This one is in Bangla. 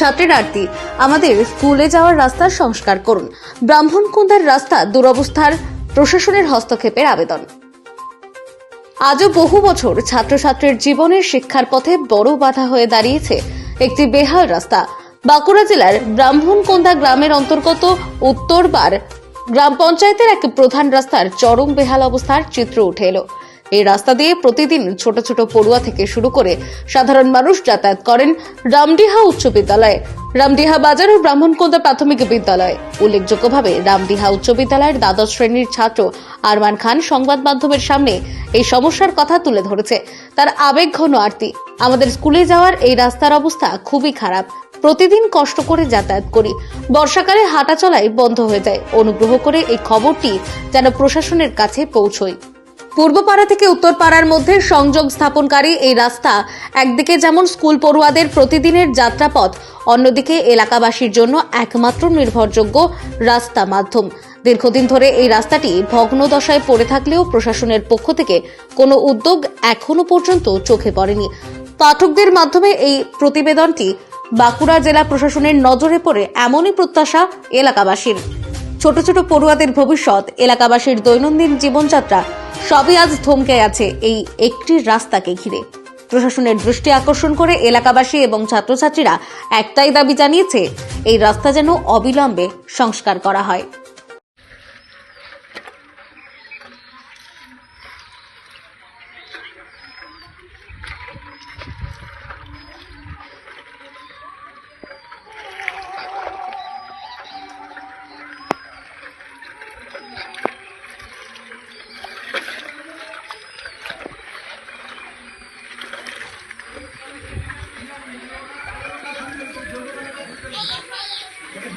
ছাত্রীরার্থী আমাদের স্কুলে যাওয়ার রাস্তার সংস্কার করুন। ব্রাহ্মণকুন্দার রাস্তা দুরবস্থার প্রশাসনের হস্তক্ষেপের আবেদন। আজও বহু বছর ছাত্রছাত্রীর জীবনের শিক্ষার পথে বড় বাধা হয়ে দাঁড়িয়েছে একটি বেহাল রাস্তা। বাঁকুড়া জেলার ব্রাহ্মণকোন্দা গ্রামের অন্তর্গত উত্তরবার গ্রাম পঞ্চায়েতের এক প্রধান রাস্তার চরম বেহাল অবস্থার চিত্র উঠে এলো। এই রাস্তা দিয়ে প্রতিদিন ছোট ছোট পড়ুয়া থেকে শুরু করে সাধারণ মানুষ যাতায়াত করেন রামডিহা উচ্চ বিদ্যালয়ে। রামডিহা বাজার ও ব্রাহ্মণকোন্দা প্রাথমিক বিদ্যালয়। উল্লেখযোগ্যভাবে রামডিহা উচ্চ বিদ্যালয়ের দ্বাদশ শ্রেণির ছাত্র আরমান খান সংবাদ মাধ্যমের সামনে এই সমস্যার কথা তুলে ধরেছে। তার আবেগ ঘন আরতি। আমাদের স্কুলে যাওয়ার এই রাস্তার অবস্থা খুবই খারাপ। প্রতিদিন কষ্ট করে যাতায়াত করি। বর্ষাকালে হাঁটা চলাই বন্ধ হয়ে যায়। অনুগ্রহ করে এই খবরটি যেন প্রশাসনের কাছে পৌঁছয় পূর্বপাড়া থেকে উত্তরপাড়ার মধ্যে সংযোগ স্থাপনকারী এই রাস্তা একদিকে যেমন স্কুল পড়ুয়াদের প্রতিদিনের যাত্রাপথ, অন্যদিকে এলাকাবাসীর জন্য একমাত্র নির্ভরযোগ্য রাস্তা মাধ্যম। দীর্ঘদিন ধরে এই রাস্তাটি ভগ্ন দশায় পড়ে থাকলেও প্রশাসনের পক্ষ থেকে কোনো উদ্যোগ এখনও পর্যন্ত চোখে পড়েনি। পাঠকদের মাধ্যমে এই প্রতিবেদনটি বাঁকুড়া জেলা প্রশাসনের নজরে পড়ে এমনই প্রত্যাশা এলাকাবাসীর। ছোট ছোট পড়ুয়াদের ভবিষ্যৎ, এলাকাবাসীর দৈনন্দিন জীবনযাত্রা সবই আজ থমকে আছে এই একটি রাস্তাকে ঘিরে। প্রশাসনের দৃষ্টি আকর্ষণ করে এলাকাবাসী এবং ছাত্রছাত্রীরা একটাই দাবি জানিয়েছে, এই রাস্তা যেন অবিলম্বে সংস্কার করা হয়।